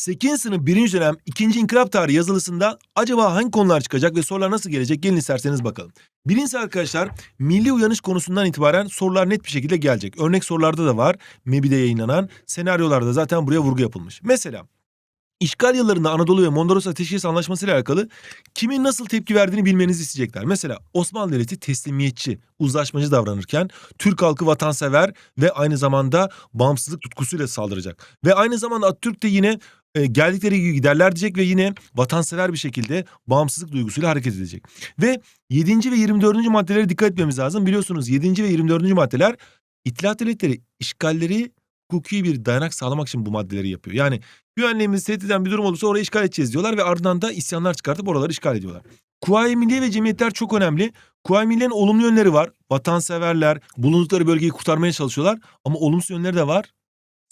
8. sınıf 1. dönem 2. inkılap tarihi yazılısında acaba hangi konular çıkacak ve sorular nasıl gelecek gelin isterseniz bakalım. Birincisi arkadaşlar milli uyanış konusundan itibaren sorular net bir şekilde gelecek. Örnek sorularda da var. MEBİ'de yayınlanan senaryolarda zaten buraya vurgu yapılmış. Mesela İşgal yıllarında Anadolu ve Mondros Ateşkes Anlaşması ile alakalı kimin nasıl tepki verdiğini bilmenizi isteyecekler. Mesela Osmanlı Devleti teslimiyetçi, uzlaşmacı davranırken Türk halkı vatansever ve aynı zamanda bağımsızlık tutkusuyla saldıracak. Ve aynı zamanda Atatürk de yine e, geldikleri gibi giderler diyecek ve yine vatansever bir şekilde bağımsızlık duygusuyla hareket edecek. Ve 7. ve 24. maddelere dikkat etmemiz lazım. Biliyorsunuz 7. ve 24. maddeler İttihat Devletleri işgalleri hukuki bir dayanak sağlamak için bu maddeleri yapıyor. Yani güvenliğimizi tehdit eden bir durum olursa orayı işgal edeceğiz diyorlar ve ardından da isyanlar çıkartıp oraları işgal ediyorlar. Kuvayi Milliye ve cemiyetler çok önemli. Kuvayi Milliye'nin olumlu yönleri var. Vatanseverler, bulundukları bölgeyi kurtarmaya çalışıyorlar. Ama olumsuz yönleri de var.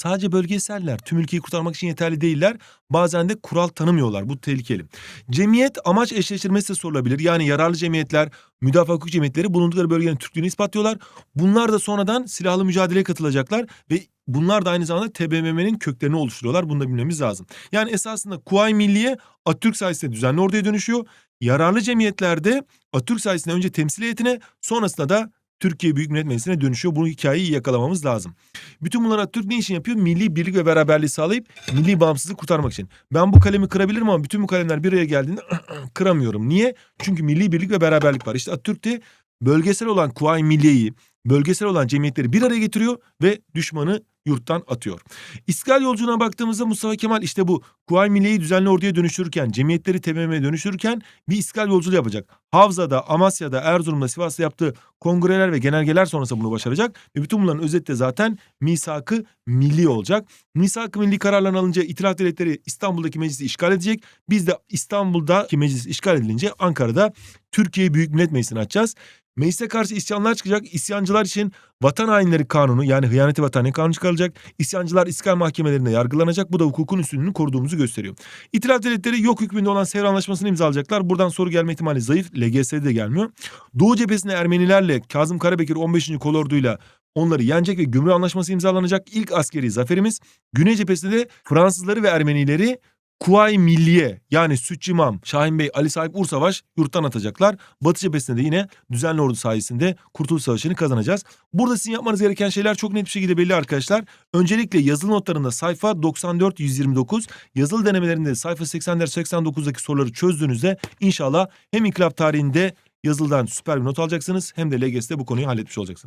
Sadece bölgeseller. Tüm ülkeyi kurtarmak için yeterli değiller. Bazen de kural tanımıyorlar. Bu tehlikeli. Cemiyet amaç eşleştirmesi de sorulabilir. Yani yararlı cemiyetler, müdafaa hukuk cemiyetleri bulundukları bölgenin Türklüğünü ispatlıyorlar. Bunlar da sonradan silahlı mücadeleye katılacaklar ve bunlar da aynı zamanda TBMM'nin köklerini oluşturuyorlar. Bunu da bilmemiz lazım. Yani esasında Kuvayi Milliye Atatürk sayesinde düzenli orduya dönüşüyor. Yararlı cemiyetlerde Atatürk sayesinde önce temsil heyetine sonrasında da Türkiye Büyük Millet Meclisi'ne dönüşüyor. Bu hikayeyi yakalamamız lazım. Bütün bunlar Atatürk ne için yapıyor? Milli birlik ve beraberliği sağlayıp milli bağımsızlığı kurtarmak için. Ben bu kalemi kırabilirim ama bütün bu kalemler bir araya geldiğinde kıramıyorum. Niye? Çünkü milli birlik ve beraberlik var. İşte Atatürk de bölgesel olan Kuvayi Milliye'yi, bölgesel olan cemiyetleri bir araya getiriyor ve düşmanı yurttan atıyor. İstiklal yolculuğuna baktığımızda Mustafa Kemal işte bu Kuvayi Milliye'yi düzenli orduya dönüştürürken, cemiyetleri TBMM'ye dönüştürürken bir istiklal yolculuğu yapacak. Havza'da, Amasya'da, Erzurum'da, Sivas'ta yaptığı kongreler ve genelgeler sonrası bunu başaracak. Ve bütün bunların özeti de zaten misak-ı milli olacak. Misak-ı milli kararların alınca İttihat Devletleri İstanbul'daki meclisi işgal edecek. Biz de İstanbul'daki meclis işgal edilince Ankara'da Türkiye Büyük Millet Meclisi'ni açacağız. Meclise karşı isyanlar çıkacak. İsyancılar için vatan hainleri kanunu yani hıyaneti vatani kanunu çıkarılacak. İsyancılar iskal mahkemelerinde yargılanacak. Bu da hukukun üstünlüğünü koruduğumuzu gösteriyor. İtilaf devletleri yok hükmünde olan Sevr Anlaşması'nı imzalayacaklar. Buradan soru gelme ihtimali zayıf. LGS'de de gelmiyor. Doğu cephesinde Ermenilerle Kazım Karabekir 15. kolorduyla onları yenecek ve gümrük anlaşması imzalanacak. İlk askeri zaferimiz. Güney cephesinde de Fransızları ve Ermenileri Kuvayi Milliye yani Sütçü İmam, Şahin Bey, Ali Sahip Ursavaş yurttan atacaklar. Batı cephesinde de yine düzenli ordu sayesinde Kurtuluş Savaşı'nı kazanacağız. Burada sizin yapmanız gereken şeyler çok net bir şekilde belli arkadaşlar. Öncelikle yazılı notlarında sayfa 94-129, yazılı denemelerinde sayfa 80-89'daki soruları çözdüğünüzde inşallah hem inkılap tarihinde yazılıdan süper bir not alacaksınız hem de LGS'de bu konuyu halletmiş olacaksınız.